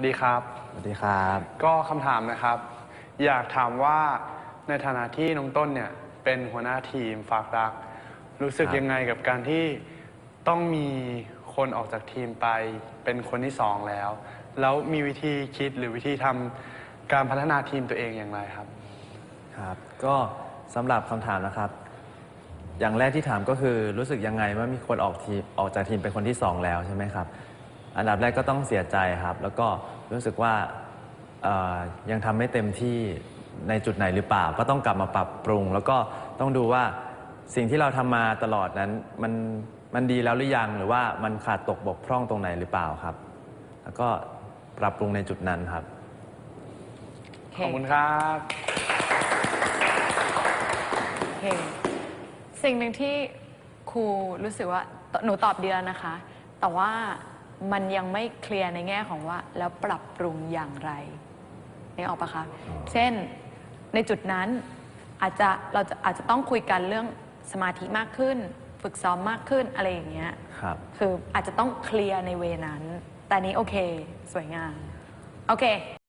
วัสดีครับ สวัสดีครับ ก็คำถามนะครับ อยากถามว่าในฐานะที่น้องต้นเนี่ยเป็นหัวหน้าทีมฝากรัก รู้สึกครับ ยังไงกับการที่ต้องมีคนออกจากทีมไปเป็นคนที่สองแล้ว แล้วมีวิธีคิดหรือวิธีทำการพัฒนาทีมตัวเองอย่างไรครับ ครับ ก็สำหรับคำถามนะครับ อย่างแรกที่ถามก็คือรู้สึกยังไงว่ามีคนออกทีมออกจากทีมเป็นคนที่สองแล้วใช่ไหมครับ อันดับแรกก็ต้องเสียใจครับ แล้วก็รู้สึกว่าเอ่อยังทำไม่เต็มที่ในจุดไหนหรือเปล่า ก็ต้องกลับมาปรับปรุง แล้วก็ต้องดูว่าสิ่งที่เราทำมาตลอดนั้นมันมันดีแล้วหรือยังหรือว่ามันขาดตกบกพร่องตรงไหนหรือเปล่าครับ แล้วก็ปรับปรุงในจุดนั้นครับ ขอบคุณครับโอเคสิ่งหนึ่งที่ครูรู้สึกว่าหนูตอบเดียวนะคะ แต่ว่า มันยังไม่เคลียร์ในแง่ของว่า แล้วปรับปรุงอย่างไรนี่ออกปะคะ เช่นในจุดนั้นอาจจะเราจะอาจจะต้องคุยกันเรื่องสมาธิมากขึ้น ฝึกซ้อมมากขึ้นอะไรอย่างเงี้ยครับ คืออาจจะต้องเคลียร์ในเวนั้น แต่นี้โอเค สวยงาม โอเค